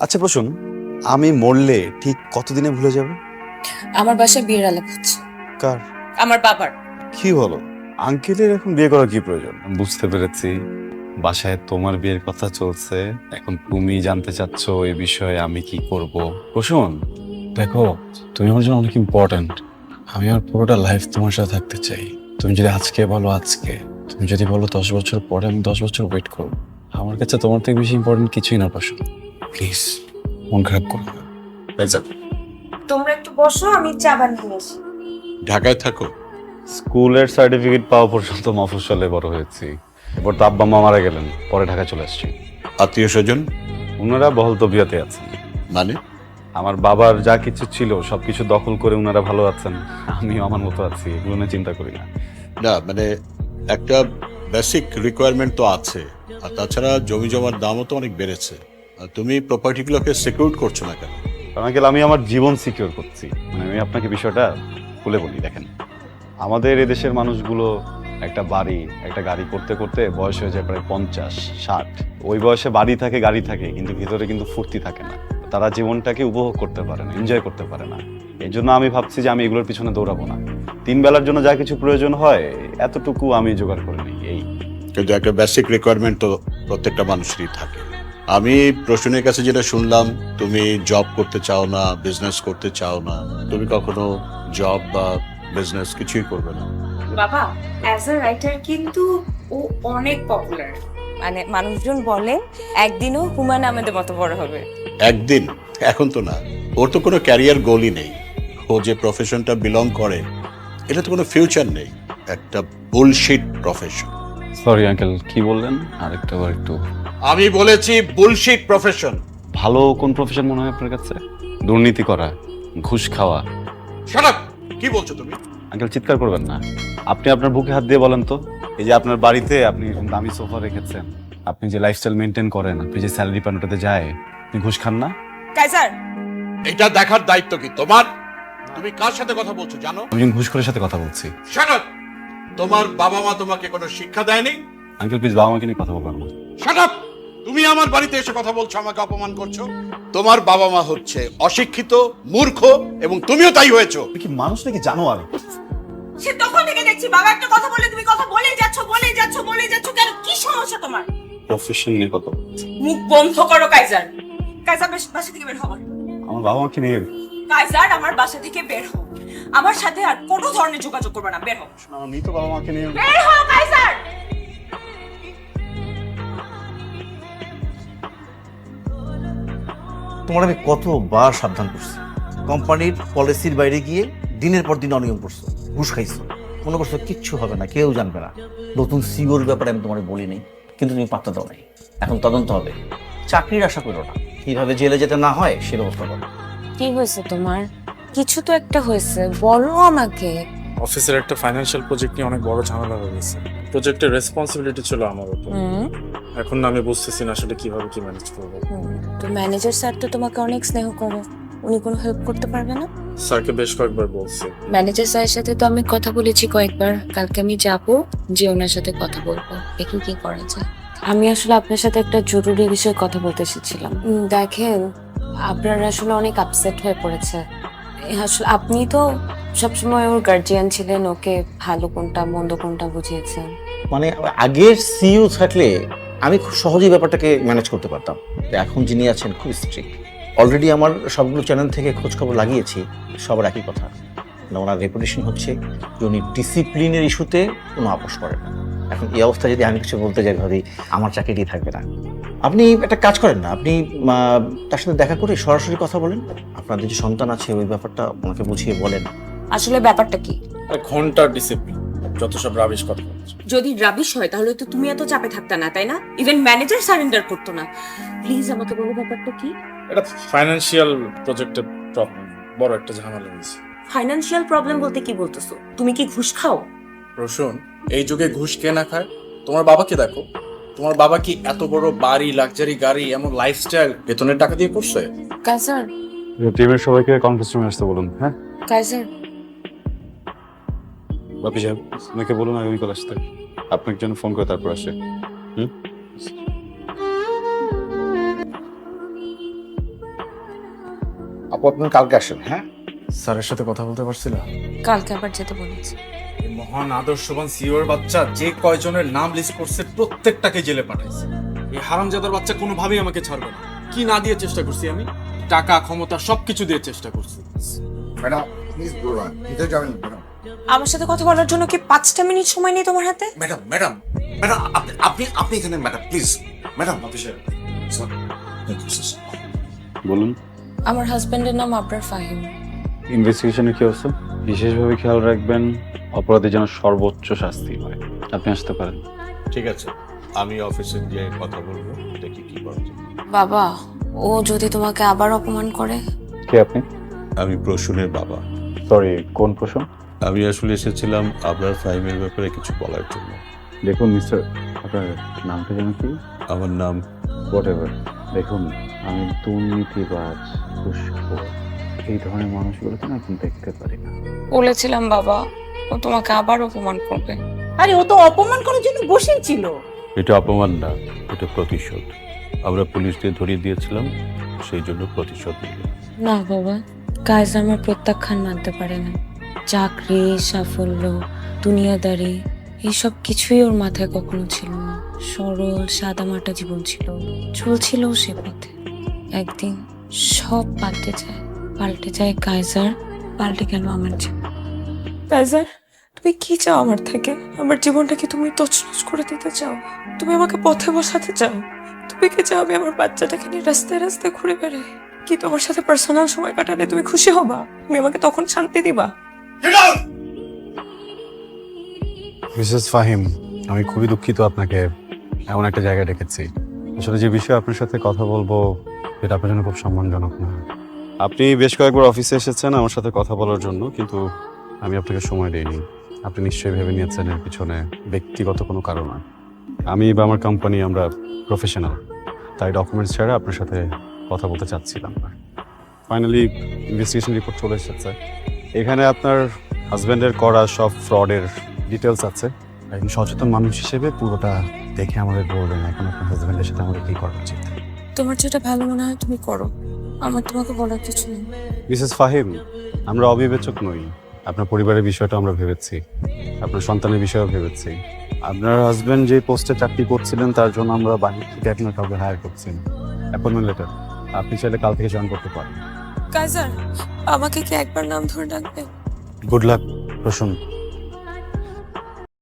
আচ্ছা প্রসুন আমি মরলে ঠিক কতদিনে ভুলে যাবে? আমার বাসায় বিয়ের আলাপ হচ্ছে। কার? আমার বাবার। কি বলো? আঙ্কেলের এখন বিয়ে করার কি প্রয়োজন? বুঝতে পেরেছি। বাসায় তোমার বিয়ের কথা চলছে। এখন তুমি জানতে চাচ্ছ এই বিষয়ে আমি কি করব। প্রসুন দেখো তুমি আমার জন্য অনেক ইম্পর্ট্যান্ট আমি আমার পুরোটা লাইফ তোমার সাথে থাকতে চাই। তুমি যদি আজকে বলো আজকে তুমি যদি বলো দশ বছর পরে আমি দশ বছর ওয়েট করব। আমার কাছে তোমার থেকে বেশি ইম্পর্টেন্ট কিছুই না প্রসুন। প্লিজ মন খারাপ করো না। তোমরা একটু বসো আমি চা বানিয়ে আসি ঢাকায় থাকো। স্কুলের সার্টিফিকেট পাওয়া পর্যন্ত মফস্বলে বড় হয়েছি। এরপর তো আব্বা মা মারা গেলেন পরে ঢাকা চলে আসছি। আত্মীয় স্বজন? ওনারা বহল তবিয়াতে আছেন। মানে? আমার বাবার যা কিছু ছিল সবকিছু দখল করে ওনারা ভালো আছেন। আমিও আমার মতো আছি এগুলো নিয়ে চিন্তা করি না। না মানে একটা বেসিক রিকোয়ারমেন্ট তো আছে। আর তাছাড়া জমি জমার দামও তো অনেক বেড়েছে। তুমি প্রপার্টিগুলোকে সিকিউর করছ না কেন? কারণ আঙ্কেল, আমি আমার জীবন সিকিউর করছি। মানে আমি আপনাকে বিষয়টা খুলে বলি দেখেন। আমাদের এদেশের মানুষগুলো একটা বাড়ি একটা গাড়ি করতে করতে বয়স হয়ে যায় প্রায় পঞ্চাশ ষাট। ওই বয়সে বাড়ি থাকে গাড়ি থাকে কিন্তু ভিতরে কিন্তু ফুর্তি থাকে না। তারা জীবনটাকে উপভোগ করতে পারে না এনজয় করতে পারে না। এই জন্য আমি ভাবছি যে আমি এগুলোর পিছনে দৌড়াবো না। তিন বেলার জন্য যা কিছু প্রয়োজন হয় এতটুকু আমি জোগাড় করে নিই এই। কিন্তু একটা বেসিক রিকোয়ারমেন্ট তো প্রত্যেকটা মানুষেরই থাকে। আমি প্রশ্নের কাছে যেটা শুনলাম তুমি জব করতে চাও না বিজনেস করতে চাও না তুমি কখনো জব বা বিজনেস কিছুই করবে না। বাবা অ্যাজ আ রাইটার কিন্তু ও অনেক পপুলার মানে মানুষজন বলে একদিনও হুমায়ুন আহমেদের মতো বড় হবে। একদিন এখন তো না। ওর তো কোনো ক্যারিয়ার গোলই নেই। ও যে প্রফেশনটা বিলং করে এটা তো কোনো ফিউচার নেই। একটা বুলশিট প্রফেশন সরি আঙ্কেল কি বললেন? আরেকটা বার একটু আমি বলেছি বুলশিট প্রফেশন ভালো কোন প্রফেশন মনে হয় আপনার কাছে? দুর্নীতি করা ঘুষ খাওয়া। শাট কি বলছো তুমি? আঙ্কেল চিৎকার করবেন না। আপনি আপনার বুকে হাত দিয়ে বলেন তো। এই যে আপনার বাড়িতে আপনি এরকম দামি সোফা রেখেছেন আপনি যে লাইফস্টাইল মেনটেন করেন আপনি যে স্যালারি পান ওটাতে যায় আপনি ঘুষ খান না? কাইজার এটা দেখার দায়িত্ব কি তোমার? তুমি কার সাথে কথা বলছো জানো? আমি ঘুষখোরের সাথে কথা বলছি। শাট তোমার বাবা মা তোমাকে কোনো শিক্ষা দেয়নি? আঙ্কেল প্লিজ বাবা মাকে নিয়ে কথা বলবেন না। শাট তুমি আমার বাড়িতে এসে কথা বলছো আমাকে অপমান করছ। তোমার বাবা মা হচ্ছে অশিক্ষিত মূর্খ এবং তুমিও তাই হয়েছো। কি মানুষ নাকি জানো আর সে তখন থেকে দেখছি বাবা একটা কথা বলে তুমি কথা বলেই যাচ্ছ বলেই যাচ্ছ বলেই যাচ্ছ কেন? কি সমস্যা তোমার? প্রফেশন নিয়ে কথা মুখ বন্ধ করো কাইজার। কাইজার বেশ- বাসা থেকে বের হও। আমার বাবা মাকে নিয়ে কাইজার আমার বাসা থেকে বের হও। আমার সাথে আর কোনো ধরনের যোগাযোগ করবে না বের হও। আমার মৃত বাবা মাকে নিয়ে বের হও কাইজার! তোমার আমি কতবার সাবধান করছি। কোম্পানির পলিসির বাইরে গিয়ে দিনের পর দিন অনিয়ম করছ ঘুষ খাইছো মনে করছ কিচ্ছু হবে না কেউ জানবে না। নতুন সিওর ব্যাপারে আমি তোমার বলি নাই কিন্তু তুমি পাত্তা দাও নাই। এখন তদন্ত হবে। চাকরির আশা করো না। কীভাবে জেলে যেতে না হয় সে ব্যবস্থা করো। কি হয়েছে তোমার? কিছু তো একটা হয়েছে বলো আমাকে। অফিসের একটা ফাইন্যান্সিয়াল প্রজেক্ট নিয়ে অনেক বড় ঝামেলা হয়ে গেছে। প্রজেক্টের রেসপন্সিবিলিটি ছিল আমার উপর। হুম। এখন না আমি বুঝতেছি না আসলে কীভাবে কি ম্যানেজ করব। তো ম্যানেজার স্যার তো তোমাকে অনেক স্নেহ করে। উনি কোনো হেল্প করতে পারবে না? স্যারকে বেশ কয়েকবার বলছি। ম্যানেজার স্যারের সাথে তো আমি কথা বলেছি কয়েকবার। কালকে আমি যাব যে ওনার সাথে কথা বলব। দেখি কি করা যায়। আমি আসলে আপনার সাথে একটা জরুরি বিষয়ে কথা বলতে এসেছিলাম। দেখেন আপনার আসলে অনেক আপসেট হয়ে পড়েছে। আসলে আপনি তো সবসময় ওর গার্জিয়ান ছিলেন ওকে ভালো কোনটা মন্দ কোনটা বুঝিয়েছেন। মানে আগের সিইও থাকলে আমি খুব সহজেই ব্যাপারটাকে ম্যানেজ করতে পারতাম। তো এখন যিনি আছেন খুব স্ট্রিক্ট অলরেডি আমার সবগুলো চ্যানেল থেকে খোঁজখবর লাগিয়েছি সবার একই কথা। মানে ওনার রেপুটেশন হচ্ছে যে উনি ডিসিপ্লিনের ইস্যুতে কোনো আপোষ করেন না। এখন এই অবস্থায় যদি আমি কিছু বলতে যাই ভাবি আমার চাকরিটি থাকবে না। আপনি একটা কাজ করেন না আপনি তার সাথে দেখা করে সরাসরি কথা বলেন। আপনাদের যে সন্তান আছে ওই ব্যাপারটা ওনাকে বুঝিয়ে বলেন। আসলে ব্যাপারটা কি? ঘণ্টার ডিসিপ্লিন যত সব রাবিশ কথা যদি রাবিশ হয় তাহলে তো তুমি এত চাপে থাকতে না তাই না? ইভেন ম্যানেজার সারেন্ডার করতো না। প্লিজ আমাকে বলো ব্যাপারটা কি? এটা ফাইন্যান্সিয়াল প্রজেক্টের প্রবলেম বড় একটা ঝামেলা হয়েছে। ফাইনান্সিয়াল প্রবলেম বলতে কি বলতেছো? তুমি কি ঘুষ খাও? রসুন এই যুগে ঘুষ কে না খায়? তোমার বাবাকে দেখো। তোমার বাবা কি এত বড় বাড়ি লাক্সারি গাড়ি এমন লাইফস্টাইল বেতনের টাকা দিয়ে করছে? কাইজার। টিমের সবাইকে কনফারেন্স রুমে আসতে বলুন হ্যাঁ? কাইজার বাপি সাহেব আপনাকে বলুন আগামীকাল আসতে আপনাকে জন্য ফোন করে তারপর আসে। হুম? আপু আপনি কালকে আসেন হ্যাঁ? স্যারের সাথে কথা বলতে পারছিল কালকে আবার যেতে বলেছি। এই মহান আদর্শবান সিওর বাচ্চা যে কয়জনের নাম লিস্ট করছে প্রত্যেকটাকে জেলে পাঠাইছে। এই হারামজাদার বাচ্চা কোনোভাবেই আমাকে ছাড়বে না। কি না দিয়ে চেষ্টা করছি আমি? টাকা ক্ষমতা সবকিছু দিয়ে চেষ্টা করছি। ম্যাডাম প্লিজ বলুন ভিতরে যাবেন ম্যাডাম? আমার সাথে কথা বলার জন্য কি পাঁচটা মিনিট সময় নেই তোমার হাতে? ম্যাডাম ম্যাডাম ম্যাডাম আপনি আপনি আপনি এখানে ম্যাডাম প্লিজ। ম্যাডাম অফিসার বলুন। আমার হাজবেন্ডের নাম আবরার ফাহিম। ইনভেস্টিগেশনের কি অবস্থা? বিশেষভাবে খেয়াল রাখবেন অপরাধী যেন সর্বোচ্চ শাস্তি হয়। আপনি আসতে পারেন। ঠিক আছে। আমি অফিসে গিয়ে কথা বলব দেখি কি করা যায়। বাবা ও যদি তোমাকে আবার অপমান করে? কে আপনি? আমি প্রসূনের বাবা। সরি কোন প্রশ্ন আমি আসলে এসেছিলাম আপনার ফাহিমের ব্যাপারে কিছু বলার জন্য। দেখুন মিস্টার আপনার নামটা যেন কি? আমার নাম হোয়াট এভার দেখুন আমি দুর্নীতিবাজ ঘুষখোর এই ধরনের মানুষগুলোকে না এখন দেখতে পারি না। বলেছিলাম বাবা ও তোমাকে আবার অপমান করবে। আরে ও তো অপমান করার জন্য বসেই ছিল। এটা অপমান না এটা প্রতিশোধ। আমরা পুলিশ দিয়ে ধরিয়ে দিয়েছিলাম সেই জন্য প্রতিশোধ নিল না বাবা কাজ আমার প্রত্যাখ্যান মানতে পারে না। চাকরি, সাফল্য, দুনিয়াদারি, এইসব কিছুই ওর মাথায় কখনো ছিল না। সরল, সাদামাটা জীবন ছিল। চলছিল সে পথে। একদিন সব পাল্টে যায়। পাল্টে যায় কাইজার পাল্টে গেল আমার জীবন। কাইজার তুমি কি চাও আমার থেকে? আমার জীবনটাকে তুমি তছনছ করে দিতে চাও? তুমি আমাকে পথে বসাতে চাও? তুমি কি চাও আমি আমার বাচ্চাটাকে নিয়ে রাস্তায় রাস্তায় ঘুরে বেড়াই? কি তোমার সাথে পার্সোনাল সময় কাটালে তুমি খুশি হবা? তুমি আমাকে তখন শান্তি দিবা? মিসেস ফাহিম, আমি খুবই দুঃখিত আপনাকে এমন একটা জায়গায় ডেকেছি। আসলে যে বিষয়ে আপনার সাথে কথা বলব এটা আপনার জন্য খুব সম্মানজনক না। আপনি বেশ কয়েকবার অফিসে এসেছেন আমার সাথে কথা বলার জন্য, কিন্তু আমি আপনাকে সময় দিইনি। আপনি নিশ্চয়ই ভেবে নিয়েছেন এর পিছনে ব্যক্তিগত কোনো কারণ নয়। আমি বা আমার কোম্পানি আমরা প্রফেশনাল, তাই ডকুমেন্টস ছাড়া আপনার সাথে কথা বলতে চাচ্ছিলাম ফাইনালি ইনভেস্টিগেশন রিপোর্ট চলে এসেছে। এখানে আপনার হাজব্যান্ডের করা সব ফ্রডের ডিটেলস আছে। একজন সচেতন মানুষ হিসেবে পুরোটা দেখে আমাদের বলবেন এখন আপনার হাজব্যান্ডের সাথে আমাদের কি করা উচিত। তোমার যেটা ভালো মনে হয় তুমি করো। আমার তোমাকে বলার কিছু নেই। মিসেস ফাহিম আমরা অবিবেচক নই। আপনার পরিবারের বিষয়টা আমরা ভেবেছি। আপনার সন্তানের বিষয়েও ভেবেছি। আপনার হাজব্যান্ড যে পোস্টে চাকরি করছিলেন তার জন্য আমরা বাহির থেকে আপনার কাউকে হায়ার করছি। অ্যাপয়েন্টমেন্ট লেটার আপনি চাইলে কাল থেকে জয়েন করতে পারেন। কাইজার আমাকে কি একবার নাম ধরে ডাকবেন? গুড লাক প্রসন্ন।